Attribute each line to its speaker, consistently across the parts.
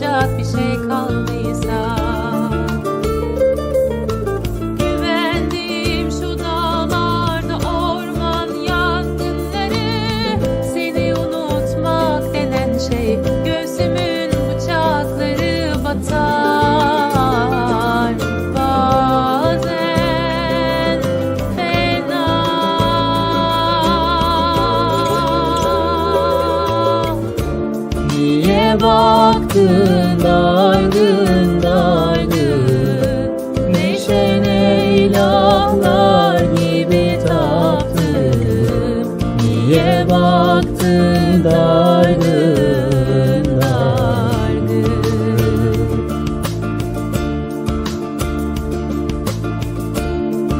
Speaker 1: yapacak bir şey kalmadıysa Güvendiğim şu dağlarda orman yangınları Seni unutmak denen şey Göğsümün bıçakları batar. Bazen Niye baktın dargın dargın Neşene ilahlar gibi taptım Niye baktın dargın dargın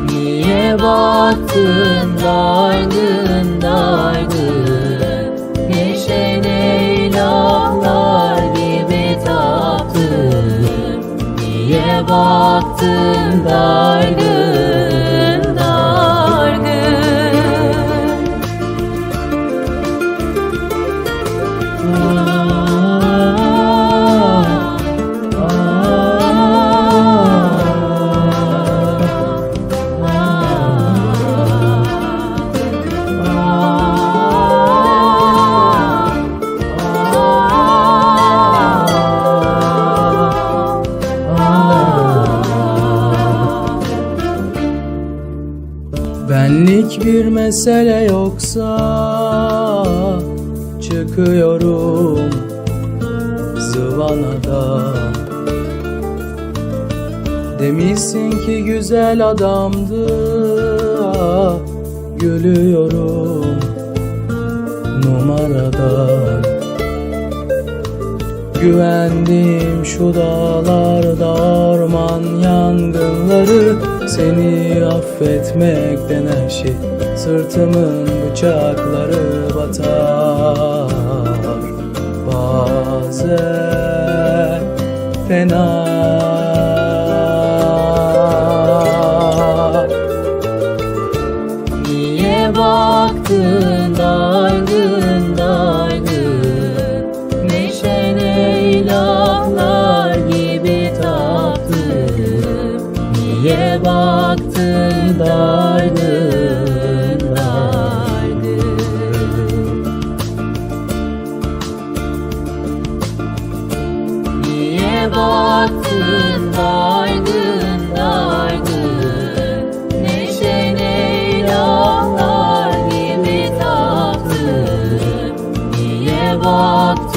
Speaker 1: Niye baktın dargın Niye baktın dargın
Speaker 2: Benlik bir mesele yoksa çıkıyorum zıvanadan Demişsin ki güzel adamdı gülüyorum numaradan Güvendim şu dağlarda orman yangınları. Seni affetmek denen şey Sırtımın bıçakları batar. Bazen fena
Speaker 1: Oh.